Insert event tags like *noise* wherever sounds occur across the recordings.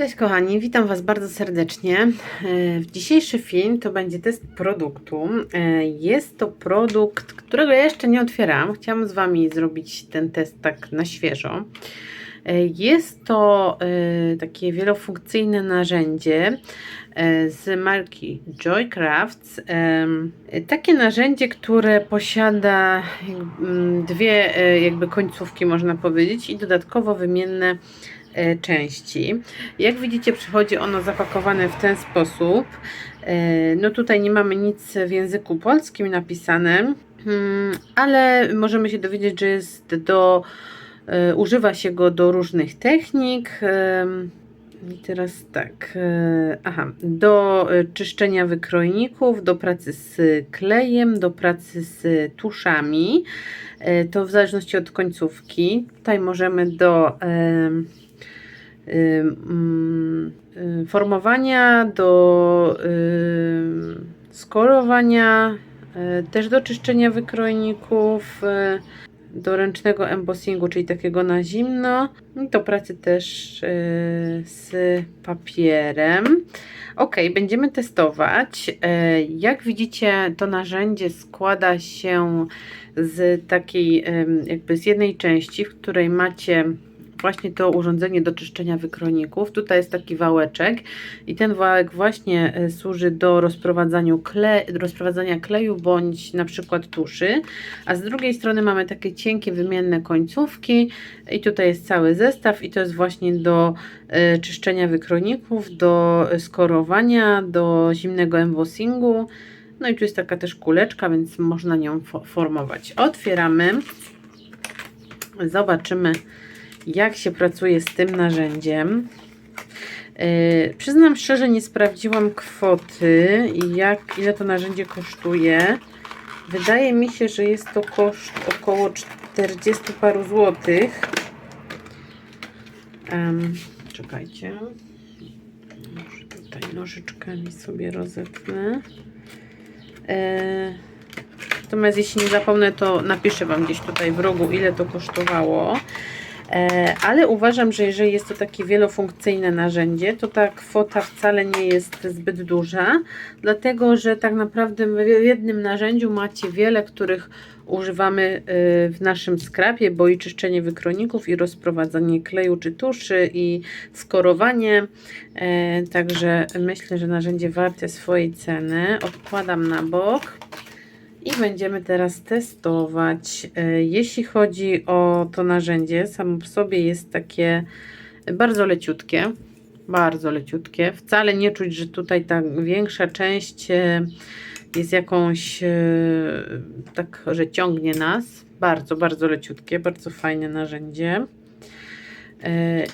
Cześć kochani, witam Was bardzo serdecznie. E, Dzisiejszy film to będzie test produktu. E, Jest to produkt, którego ja jeszcze nie otwieram. Chciałam z Wami zrobić ten test tak na świeżo. E, Jest to takie wielofunkcyjne narzędzie z marki Joycrafts. Takie narzędzie, które posiada mm, dwie jakby końcówki można powiedzieć i dodatkowo wymienne części. Jak widzicie, przychodzi ono zapakowane w ten sposób. E, No tutaj nie mamy nic w języku polskim napisane, mm, ale możemy się dowiedzieć, że jest do, e, używa się go do różnych technik. I teraz tak, e, aha, do e, czyszczenia wykrojników, do pracy z klejem, do pracy z tuszami. E, To w zależności od końcówki. Tutaj możemy do formowania, do ym, skorowania, y, też do czyszczenia wykrojników, y, do ręcznego embossingu, czyli takiego na zimno, i do pracy też y, z papierem. Ok, będziemy testować. Jak widzicie, to narzędzie składa się z takiej, jakby z jednej części, w której macie właśnie to urządzenie do czyszczenia wykrojników. Tutaj jest taki wałeczek i ten wałek właśnie e, służy do rozprowadzania, kle, rozprowadzania kleju bądź na przykład tuszy, a z drugiej strony mamy takie cienkie wymienne końcówki i tutaj jest cały zestaw i to jest właśnie do e, czyszczenia wykrojników, do skorowania, do zimnego embossingu. No i tu jest taka też kuleczka, więc można nią fo- formować. Otwieramy. Zobaczymy, jak się pracuje z tym narzędziem. Yy, przyznam szczerze, nie sprawdziłam kwoty i jak, ile to narzędzie kosztuje. Wydaje mi się, że jest to koszt około 40 paru złotych. Em, czekajcie. Może tutaj nożyczkami sobie rozetnę. E, Natomiast jeśli nie zapomnę, to napiszę Wam gdzieś tutaj w rogu, ile to kosztowało. E, Ale uważam, że jeżeli jest to takie wielofunkcyjne narzędzie, to ta kwota wcale nie jest zbyt duża, dlatego że tak naprawdę w jednym narzędziu macie wiele, których używamy y, w naszym skrapie, bo i czyszczenie wykroników, i rozprowadzanie kleju czy tuszy, i skorowanie. E, Także myślę, że narzędzie warte swojej ceny. Odkładam na bok. I będziemy teraz testować. E, Jeśli chodzi o to narzędzie, samo w sobie jest takie bardzo leciutkie. Bardzo leciutkie. Wcale nie czuć, że tutaj ta większa część e, jest jakąś, e, tak, że ciągnie nas. Bardzo, bardzo leciutkie, bardzo fajne narzędzie.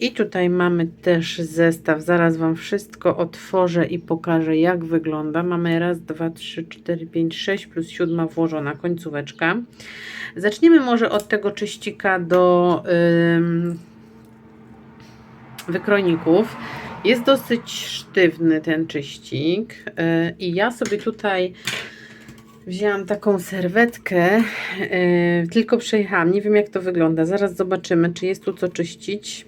I tutaj mamy też zestaw. Zaraz Wam wszystko otworzę i pokażę, jak wygląda. Mamy raz, dwa, trzy, cztery, pięć, sześć plus siódma włożona końcóweczka. Zaczniemy może od tego czyścika do ym, wykrojników. Jest dosyć sztywny ten czyścik yy, i ja sobie tutaj wzięłam taką serwetkę, yy, tylko przejechałam. Nie wiem jak to wygląda. Zaraz zobaczymy, czy jest tu co czyścić.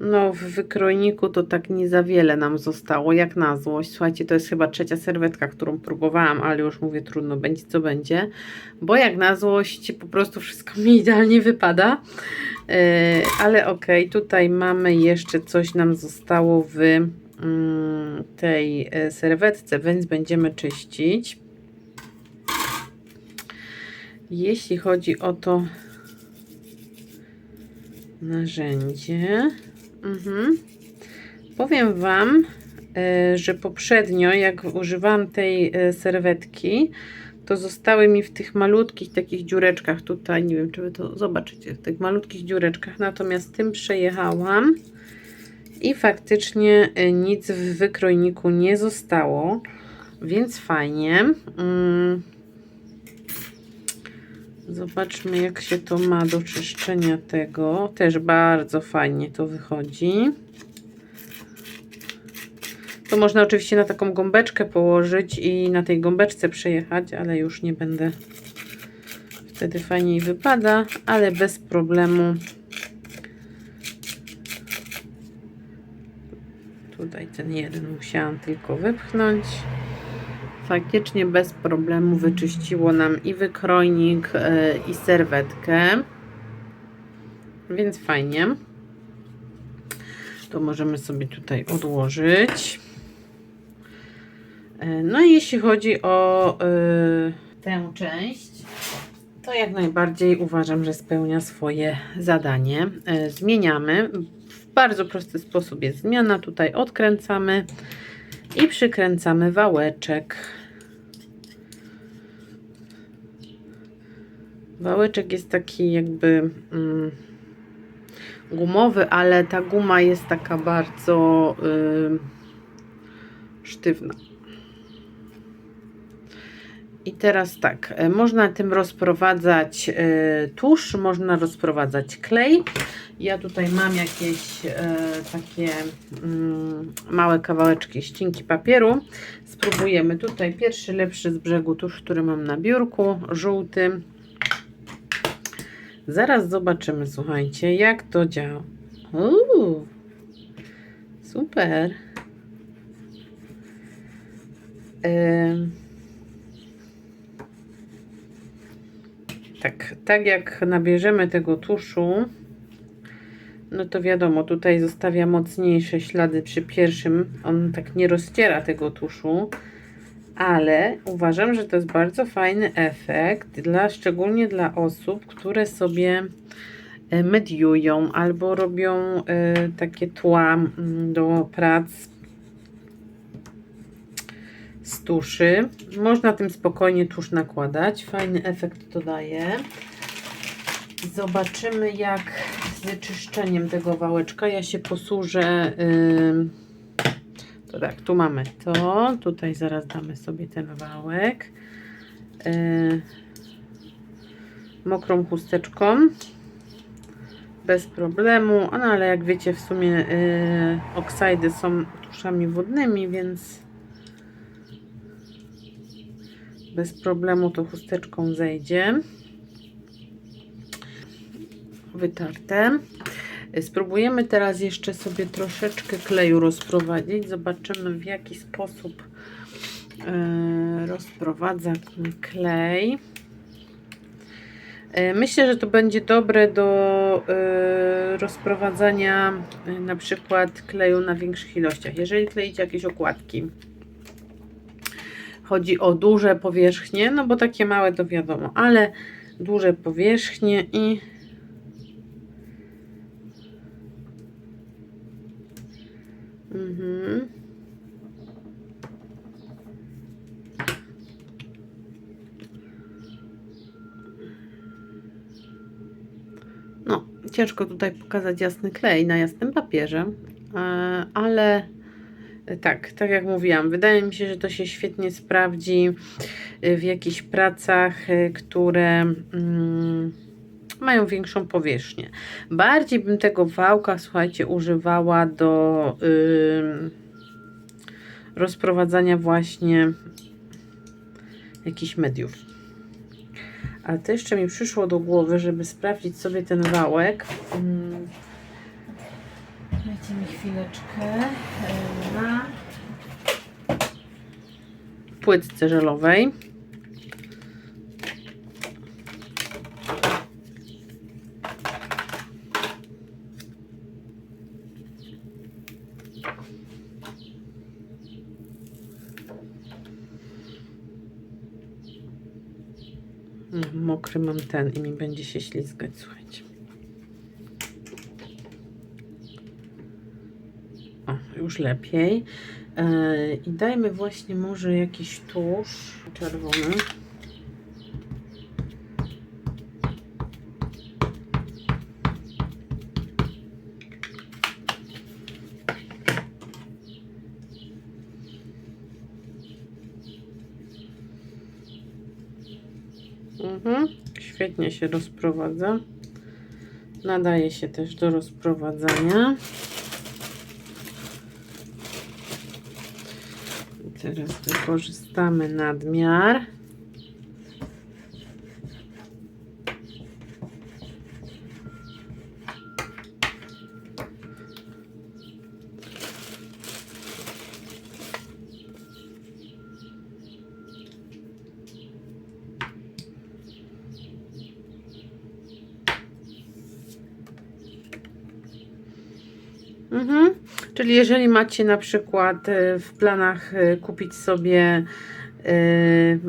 No, w wykrojniku to tak nie za wiele nam zostało, jak na złość. Słuchajcie, to jest chyba trzecia serwetka, którą próbowałam, ale już mówię, trudno, będzie co będzie. Bo jak na złość po prostu wszystko mi idealnie wypada. Yy, ale okej, tutaj mamy jeszcze coś nam zostało w mm, tej e, serwetce, więc będziemy czyścić. Jeśli chodzi o to narzędzie, mhm. powiem Wam, e, że poprzednio, jak używałam tej e, serwetki, to zostały mi w tych malutkich takich dziureczkach tutaj, nie wiem czy Wy to zobaczycie, w tych malutkich dziureczkach, natomiast tym przejechałam i faktycznie e, nic w wykrojniku nie zostało, więc fajnie. Mm. Zobaczmy, jak się to ma do czyszczenia tego. Też bardzo fajnie to wychodzi. To można oczywiście na taką gąbeczkę położyć i na tej gąbeczce przejechać, ale już nie będę. Wtedy fajniej wypada, ale bez problemu Tutaj ten jeden musiałam tylko wypchnąć. Faktycznie bez problemu wyczyściło nam i wykrojnik, e, i serwetkę. Więc fajnie. To możemy sobie tutaj odłożyć. E, No i jeśli chodzi o e, tę część, to jak najbardziej uważam, że spełnia swoje zadanie. Zmieniamy. W bardzo prosty sposób jest zmiana. Tutaj odkręcamy i przykręcamy wałeczek. Wałeczek jest taki jakby mm, gumowy, ale ta guma jest taka bardzo y, sztywna. I teraz tak, e, można tym rozprowadzać e, tusz, można rozprowadzać klej. Ja tutaj mam jakieś e, takie mm, małe kawałeczki ścinki papieru. Spróbujemy tutaj pierwszy lepszy z brzegu tusz, który mam na biurku, żółty. Zaraz zobaczymy, słuchajcie, jak to działa. Uuu, super. Ym. Tak, tak jak nabierzemy tego tuszu, no to wiadomo, tutaj zostawia mocniejsze ślady przy pierwszym. On tak nie rozciera tego tuszu, ale uważam, że to jest bardzo fajny efekt, dla, szczególnie dla osób, które sobie e, mediują albo robią e, takie tła mm, do prac z tuszy. Można tym spokojnie tusz nakładać. Fajny efekt to daje. Zobaczymy jak z wyczyszczeniem tego wałeczka. Ja się posłużę. ym, to tak, tu mamy to. Tutaj zaraz damy sobie ten wałek. Yy, mokrą chusteczką. Bez problemu. No ale jak wiecie, w sumie yy, oksajdy są tuszami wodnymi, więc bez problemu to chusteczką zejdzie. Wytarte. Spróbujemy teraz jeszcze sobie troszeczkę kleju rozprowadzić. Zobaczymy w jaki sposób e, rozprowadza klej. E, Myślę, że to będzie dobre do e, rozprowadzania na przykład kleju na większych ilościach. Jeżeli kleicie jakieś okładki, chodzi o duże powierzchnie, no bo takie małe to wiadomo, ale duże powierzchnie i mhm. No, ciężko tutaj pokazać jasny klej na jasnym papierze, e, ale tak, tak jak mówiłam, wydaje mi się, że to się świetnie sprawdzi y, w jakichś pracach, y, które mm, mają większą powierzchnię. Bardziej bym tego wałka, słuchajcie, używała do rozprowadzania właśnie jakichś mediów. Ale to jeszcze mi przyszło do głowy, żeby sprawdzić sobie ten wałek. Mm. Dajcie mi chwileczkę. e, Na płytce żelowej. Mm, Mokry mam ten i mi będzie się ślizgać, słuchajcie. O, już lepiej. E, I dajmy właśnie może jakiś tusz czerwony. Mhm. Świetnie się rozprowadza. Nadaje się też do rozprowadzania. Teraz wykorzystamy nadmiar. Mhm. Czyli jeżeli macie na przykład y, w planach y, kupić sobie y,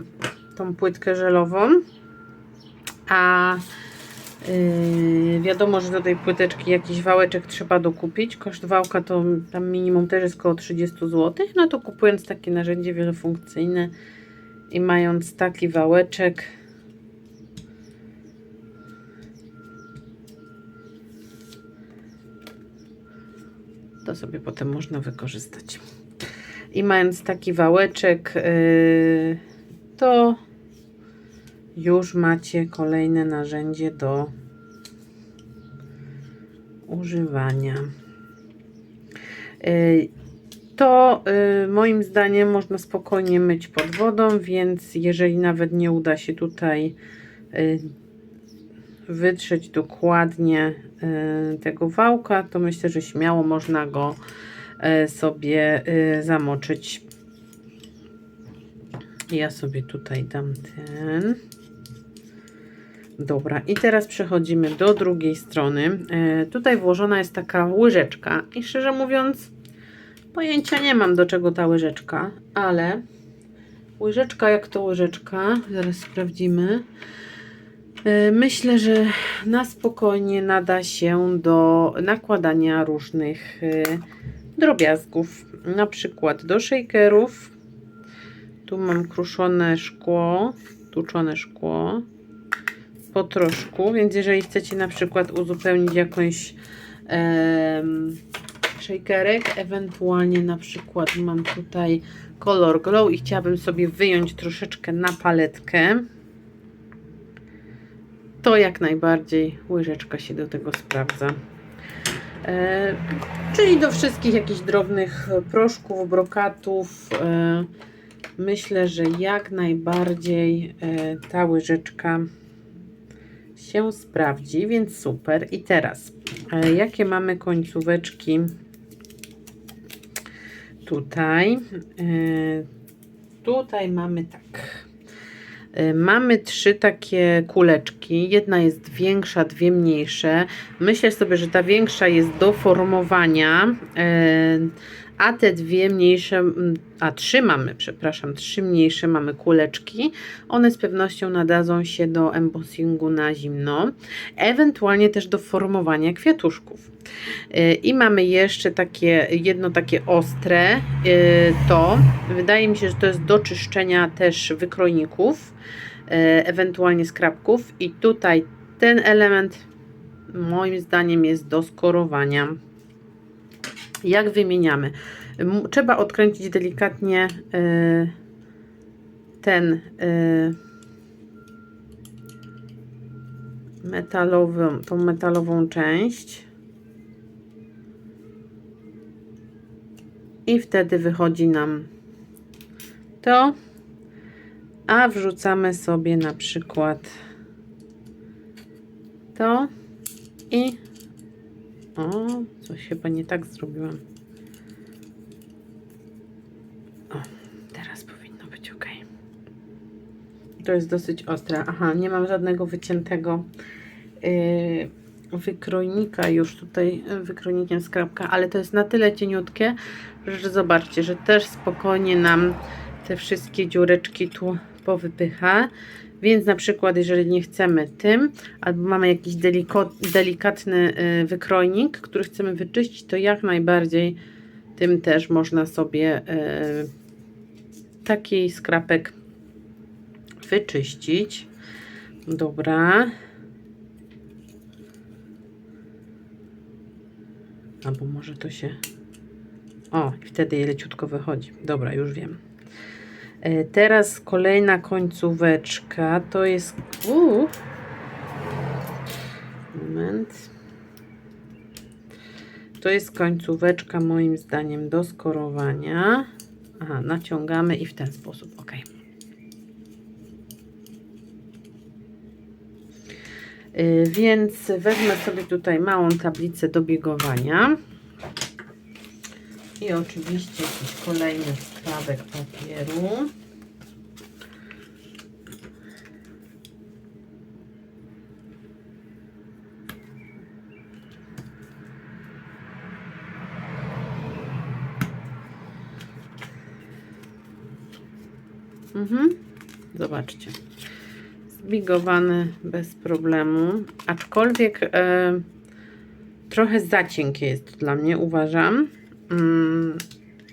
tą płytkę żelową, a wiadomo, że do tej płyteczki jakiś wałeczek trzeba dokupić. Koszt wałka to tam minimum też jest około 30 zł. No to kupując takie narzędzie wielofunkcyjne i mając taki wałeczek, sobie potem można wykorzystać. I mając taki wałeczek, yy, to już macie kolejne narzędzie do używania. Yy, To yy, moim zdaniem można spokojnie myć pod wodą, więc jeżeli nawet nie uda się tutaj wytrzeć dokładnie y, tego wałka, to myślę, że śmiało można go y, sobie y, zamoczyć. Ja sobie tutaj dam ten. Dobra, i teraz przechodzimy do drugiej strony. Tutaj włożona jest taka łyżeczka i szczerze mówiąc pojęcia nie mam do czego ta łyżeczka, ale łyżeczka jak to łyżeczka, zaraz sprawdzimy. E, Myślę, że na spokojnie nada się do nakładania różnych e, drobiazgów, na przykład do shakerów. Tu mam kruszone szkło, tuczone szkło po troszku, więc jeżeli chcecie na przykład uzupełnić jakąś em, shakerek, ewentualnie na przykład mam tutaj kolor glow i chciałabym sobie wyjąć troszeczkę na paletkę to jak najbardziej łyżeczka się do tego sprawdza. E, czyli do wszystkich jakichś drobnych proszków, brokatów. E, myślę, że jak najbardziej e, ta łyżeczka się sprawdzi, więc super. I teraz, e, jakie mamy końcóweczki tutaj? E, tutaj mamy tak. Y, Mamy trzy takie kuleczki. Jedna jest większa, dwie mniejsze. Myślę sobie, że ta większa jest do formowania, y, a te dwie mniejsze, mm, a trzy mamy, przepraszam, trzy mniejsze mamy kuleczki. One z pewnością nadadzą się do embossingu na zimno, ewentualnie też do formowania kwiatuszków. Y, I mamy jeszcze takie, jedno takie ostre, y, to wydaje mi się, że to jest do czyszczenia też wykrojników, y, ewentualnie skrapków. I tutaj ten element moim zdaniem jest do skorowania. Jak wymieniamy? Trzeba odkręcić delikatnie y, ten y, metalową, tą metalową część. I wtedy wychodzi nam to, a wrzucamy sobie na przykład to i o, coś chyba nie tak zrobiłam. O, teraz powinno być ok. To jest dosyć ostre. Aha, nie mam żadnego wyciętego yy, wykrojnika już tutaj, wykrojnikiem skrapka, ale to jest na tyle cieniutkie, że zobaczcie, że też spokojnie nam te wszystkie dziureczki tu powypycha. Więc na przykład, jeżeli nie chcemy tym, albo mamy jakiś delikatny y, wykrojnik, który chcemy wyczyścić, to jak najbardziej tym też można sobie y, taki skrapek wyczyścić. Dobra. Albo może to się... O, wtedy leciutko wychodzi. Dobra, już wiem. E, Teraz kolejna końcóweczka to jest. Uu. Moment. To jest końcóweczka moim zdaniem do skorowania. Aha, naciągamy i w ten sposób. Ok. E, Więc wezmę sobie tutaj małą tablicę do biegowania i oczywiście jakiś kolejny skrawek papieru. Mhm. Zobaczcie. Zbigowany bez problemu. Aczkolwiek e, trochę za cienkie jest dla mnie, uważam. Mm,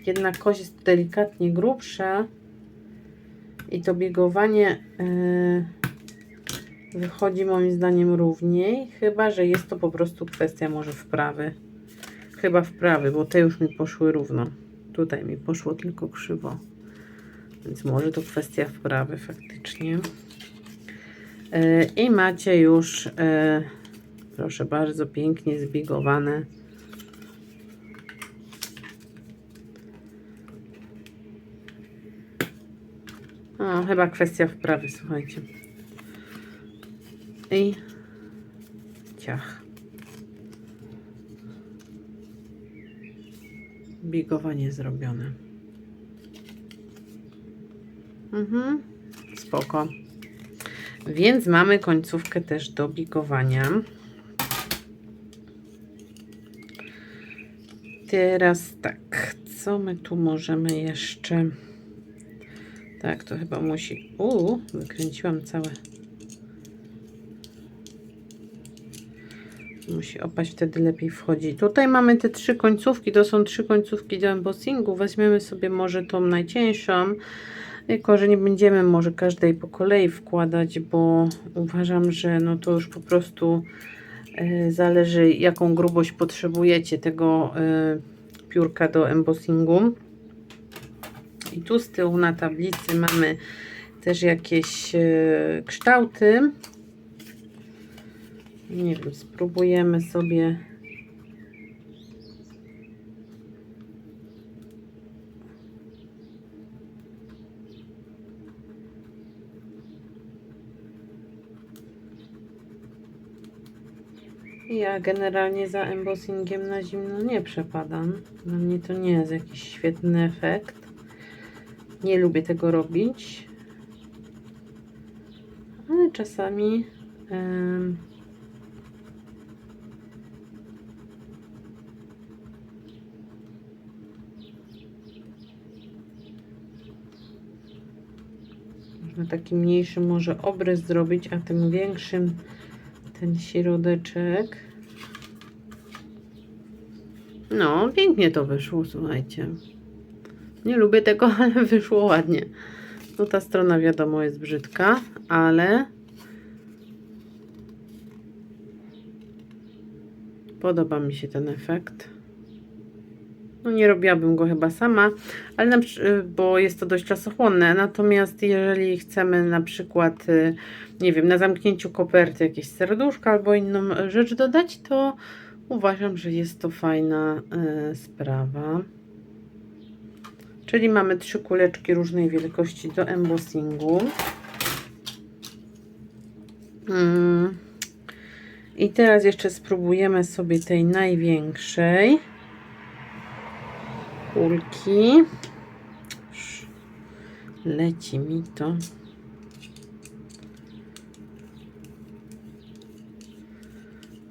jednak kość jest delikatnie grubsza i to biegowanie e, wychodzi moim zdaniem równiej, chyba że jest to po prostu kwestia może wprawy. Chyba wprawy, bo te już mi poszły równo. Tutaj mi poszło tylko krzywo. Więc może to kwestia wprawy faktycznie. E, I macie już, e, proszę bardzo, pięknie zbigowane. O, chyba kwestia wprawy, słuchajcie. I ciach. Bigowanie zrobione. Mhm, spoko. Więc mamy końcówkę też do bigowania. Teraz tak, co my tu możemy jeszcze... Tak, to chyba musi... Uuu, wykręciłam całe... Musi opaść, wtedy lepiej wchodzi. Tutaj mamy te trzy końcówki, to są trzy końcówki do embossingu. Weźmiemy sobie może tą najcieńszą. Jako, że nie będziemy może każdej po kolei wkładać, bo uważam, że no to już po prostu e, zależy jaką grubość potrzebujecie tego e, piórka do embossingu. I tu z tyłu na tablicy mamy też jakieś e, kształty. Nie wiem, spróbujemy sobie Ja generalnie za embossingiem na zimno nie przepadam. Dla mnie to nie jest jakiś świetny efekt. Nie lubię tego robić. Ale czasami można taki mniejszy może obrys zrobić, a tym większym ten środeczek. No, pięknie to wyszło, słuchajcie. Nie lubię tego, *laughs* ale wyszło ładnie. No ta strona wiadomo jest brzydka, ale podoba mi się ten efekt. No nie robiłabym go chyba sama, ale na, bo jest to dość czasochłonne. Natomiast jeżeli chcemy na przykład, y, nie wiem, na zamknięciu koperty jakieś serduszko albo inną rzecz dodać, to uważam, że jest to fajna y, sprawa. Czyli mamy trzy kuleczki różnej wielkości do embossingu. Mm. I teraz jeszcze spróbujemy sobie tej największej kulki. Leci mi to.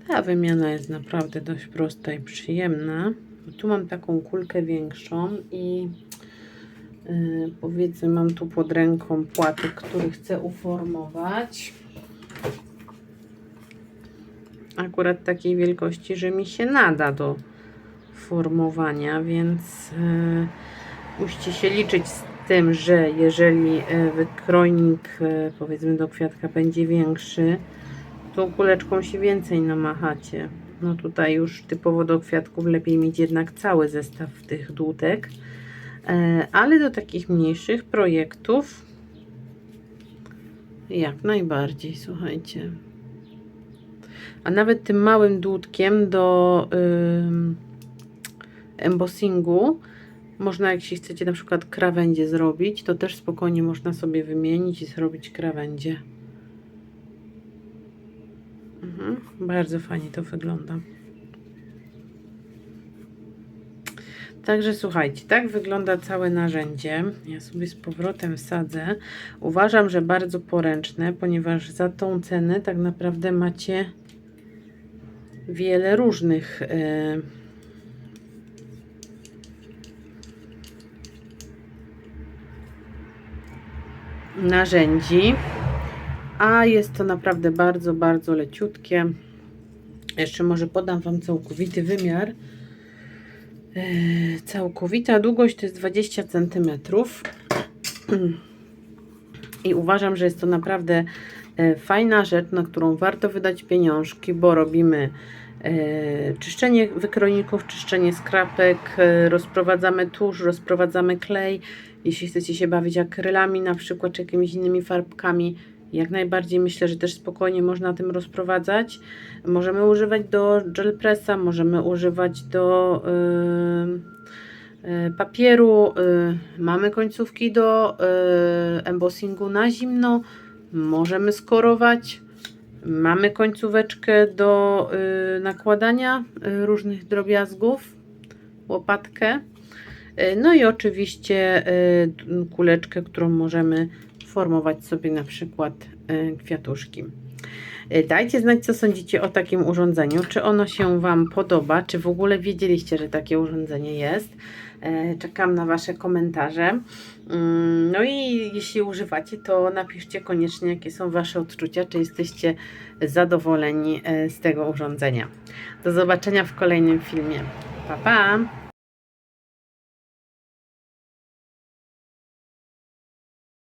Ta wymiana jest naprawdę dość prosta i przyjemna. Tu mam taką kulkę większą i powiedzmy mam tu pod ręką płatek, który chcę uformować. Akurat takiej wielkości, że mi się nada do formowania, więc e, musicie się liczyć z tym, że jeżeli e, wykrojnik powiedzmy do kwiatka będzie większy, tą kuleczką się więcej namachacie. No tutaj już typowo do kwiatków lepiej mieć jednak cały zestaw tych dłutek, ale do takich mniejszych projektów jak najbardziej, słuchajcie. A nawet tym małym dłutkiem do ym, embossingu można, się chcecie na przykład krawędzie zrobić, to też spokojnie można sobie wymienić i zrobić krawędzie. Mhm, bardzo fajnie to wygląda. Także słuchajcie, tak wygląda całe narzędzie. Ja sobie z powrotem wsadzę. Uważam, że bardzo poręczne, ponieważ za tą cenę tak naprawdę macie wiele różnych e, narzędzi, a jest to naprawdę bardzo, bardzo leciutkie. Jeszcze może podam Wam całkowity wymiar. Yy, Całkowita długość to jest 20 cm. I uważam, że jest to naprawdę e, fajna rzecz, na którą warto wydać pieniążki, bo robimy e, czyszczenie wykrojników, czyszczenie skrapek, e, rozprowadzamy tusz, rozprowadzamy klej. Jeśli chcecie się bawić akrylami na przykład, czy jakimiś innymi farbkami, jak najbardziej myślę, że też spokojnie można tym rozprowadzać. Możemy używać do gel pressa, możemy używać do yy, yy, papieru. Yy, mamy końcówki do embossingu na zimno. Możemy skorować. Mamy końcóweczkę do nakładania różnych drobiazgów, łopatkę. No i oczywiście kuleczkę, którą możemy formować sobie na przykład yy, kwiatuszki. Yy, Dajcie znać, co sądzicie o takim urządzeniu. Czy ono się Wam podoba? Czy w ogóle wiedzieliście, że takie urządzenie jest? Yy, Czekam na Wasze komentarze. Mm, No i jeśli używacie, to napiszcie koniecznie, jakie są Wasze odczucia, czy jesteście zadowoleni e, z tego urządzenia. Do zobaczenia w kolejnym filmie. Pa, pa!